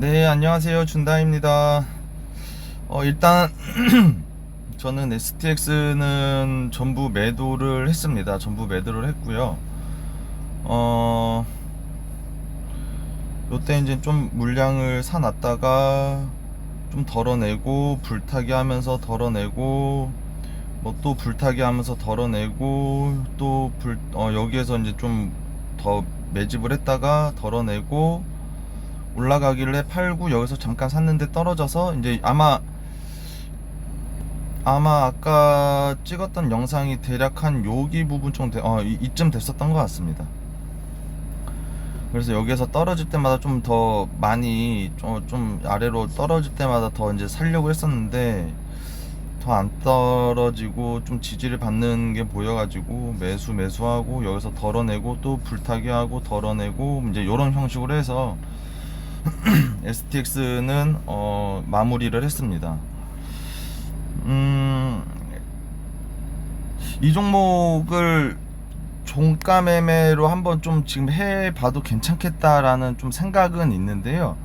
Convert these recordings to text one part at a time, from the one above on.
네, 안녕하세요. 준다입니다. 어, 일단, 저는 STX는 전부 매도를 했습니다. 전부 매도를 했고요. 어, 요때 이제 좀 물량을 사 놨다가 좀 덜어내고, 불타기 하면서 덜어내고, 뭐 또 불타기 하면서 덜어내고, 또 불, 어, 여기에서 이제 좀 더 매집을 했다가 덜어내고, 올라가길래 팔고 여기서 잠깐 샀는데 떨어져서 이제 아마 아마 아까 찍었던 영상이 대략 한 여기 부분 정도 돼- 어, 이, 이쯤 됐었던 것 같습니다. 그래서 여기에서 떨어질 때마다 좀 더 많이 좀, 좀 아래로 떨어질 때마다 더 이제 살려고 했었는데 더 안 떨어지고 좀 지지를 받는 게 보여가지고 매수 매수하고 여기서 덜어내고 또 불타기 하고 덜어내고 이제 이런 형식으로 해서 STX는 어, 마무리를 했습니다. 음, 이 종목을 종가 매매로 한번 좀 지금 해봐도 괜찮겠다라는 좀 생각은 있는데요.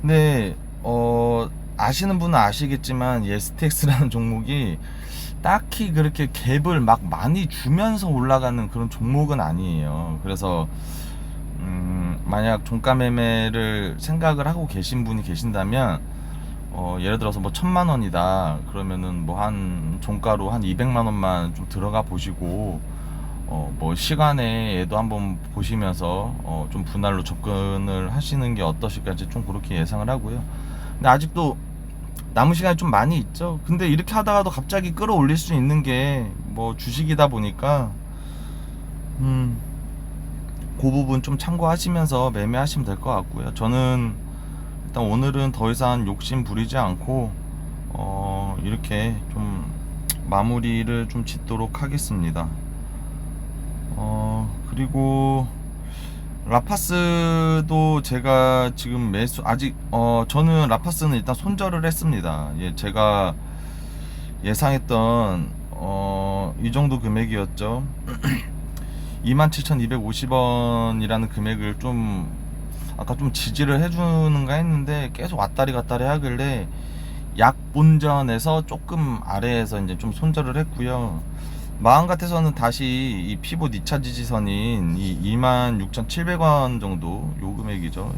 근데 어, 아시는 분은 아시겠지만 이 STX라는 종목이 딱히 그렇게 갭을 막 많이 주면서 올라가는 그런 종목은 아니에요. 그래서 음, 만약 종가 매매를 생각을 하고 계신 분이 계신다면 어, 예를 들어서 뭐 천만 원이다 그러면은 뭐 한 종가로 한 200만 원만 좀 들어가 보시고 어, 뭐 시간에도 한번 보시면서 어, 좀 분할로 접근을 하시는 게 어떠실까 이제 좀 그렇게 예상을 하고요. 근데 아직도 남은 시간이 좀 많이 있죠. 근데 이렇게 하다가도 갑자기 끌어올릴 수 있는 게 뭐 주식이다 보니까 음. 그 부분 좀 참고하시면서 매매하시면 될 것 같고요. 저는 일단 오늘은 더 이상 욕심 부리지 않고 어 이렇게 좀 마무리를 좀 짓도록 하겠습니다. 어 그리고 라파스도 제가 지금 매수 아직 어 저는 라파스는 일단 손절을 했습니다. 예, 제가 예상했던 어 이 정도 금액이었죠. 27,250원이라는 금액을 좀 아까 좀 지지를 해주는가 했는데 계속 왔다리 갔다리 하길래 약 본전에서 조금 아래에서 이제 좀 손절을 했고요. 마음 같아서는 다시 이 피봇 2차 지지선인 이 26,700원 정도 요 금액이죠.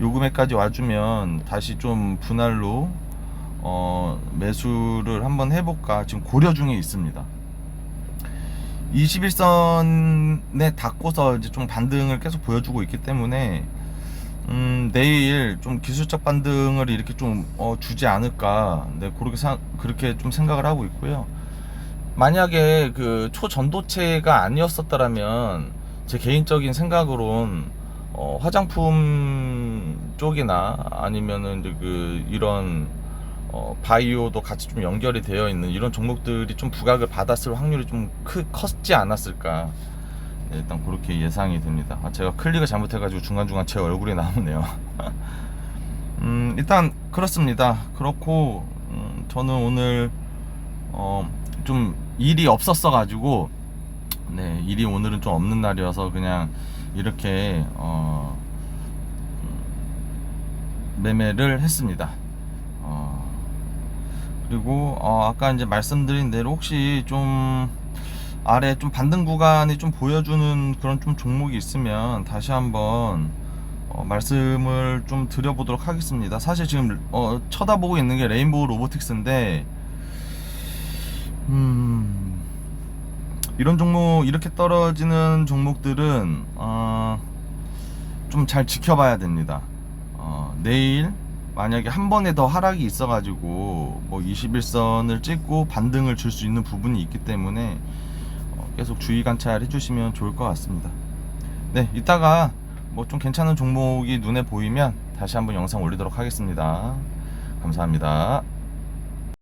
요 금액까지 와주면 다시 좀 분할로 어 매수를 한번 해볼까 지금 고려 중에 있습니다. 21선에 닿고서 이제 좀 반등을 계속 보여주고 있기 때문에 음, 내일 좀 기술적 반등을 이렇게 좀 어, 주지 않을까 네, 그렇게 사, 그렇게 좀 생각을 하고 있고요. 만약에 그 초전도체가 아니었었더라면 제 개인적인 생각으론 어, 화장품 쪽이나 아니면은 그 이런 어, 바이오도 같이 좀 연결이 되어 있는 이런 종목들이 좀 부각을 받았을 확률이 좀 크, 컸지 않았을까. 네, 일단 그렇게 예상이 됩니다. 아, 제가 클릭을 잘못해가지고 중간중간 제 얼굴이 나오네요. 음, 일단 그렇습니다. 그렇고 음, 저는 오늘 어, 좀 일이 없었어 가지고 네 일이 오늘은 좀 없는 날이어서 그냥 이렇게 어, 음, 매매를 했습니다. 어, 그리고 어, 아까 이제 말씀드린 대로 혹시 좀 아래 좀 반등 구간이 좀 보여주는 그런 좀 종목이 있으면 다시 한번 어, 말씀을 좀 드려보도록 하겠습니다. 사실 지금 어, 쳐다보고 있는 게 레인보우 로보틱스인데 음, 이런 종목 이렇게 떨어지는 종목들은 어, 좀 잘 지켜봐야 됩니다. 어, 내일 만약에 한 번에 더 하락이 있어가지고 뭐 21선을 찍고 반등을 줄 수 있는 부분이 있기 때문에 어, 계속 주의 관찰 해 주시면 좋을 것 같습니다. 네, 이따가 뭐 좀 괜찮은 종목이 눈에 보이면 다시 한번 영상 올리도록 하겠습니다. 감사합니다.